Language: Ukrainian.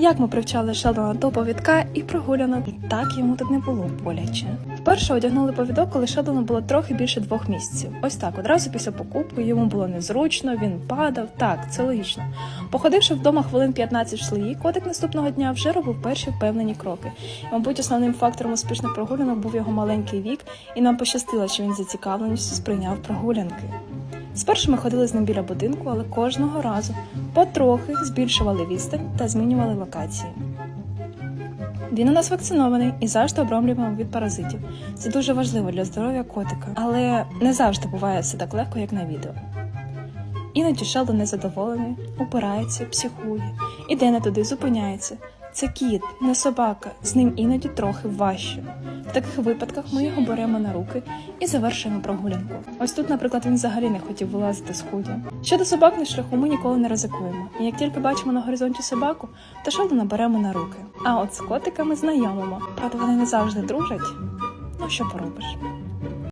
Як ми привчали Шелдона до повідка і прогулянок, так йому тут не було боляче. Вперше одягнули повідок, коли Шелдону було трохи більше двох місяців. Ось так, одразу після покупки йому було незручно, він падав. Так, це логічно. Походивши вдома хвилин 15 в шлеї, котик наступного дня вже робив перші впевнені кроки. І, мабуть, основним фактором успішних прогулянок був його маленький вік, і нам пощастило, що він зацікавленістю сприйняв прогулянки. Спершу ми ходили з ним біля будинку, але кожного разу потрохи збільшували відстань та змінювали локації. Він у нас вакцинований і завжди обромлюємо від паразитів. Це дуже важливо для здоров'я котика, але не завжди буває все так легко, як на відео. Іноді Шелдон незадоволений, упирається, психує, іде не туди, зупиняється. Це кіт, не собака, з ним іноді трохи важче. В таких випадках ми його беремо на руки і завершуємо прогулянку. Ось тут, наприклад, він взагалі не хотів вилазити з худі. Щодо собак на шляху ми ніколи не ризикуємо. І як тільки бачимо на горизонті собаку, то Шелдона беремо на руки. А от з котиками знайомимо. Правда, вони не завжди дружать. Ну що поробиш?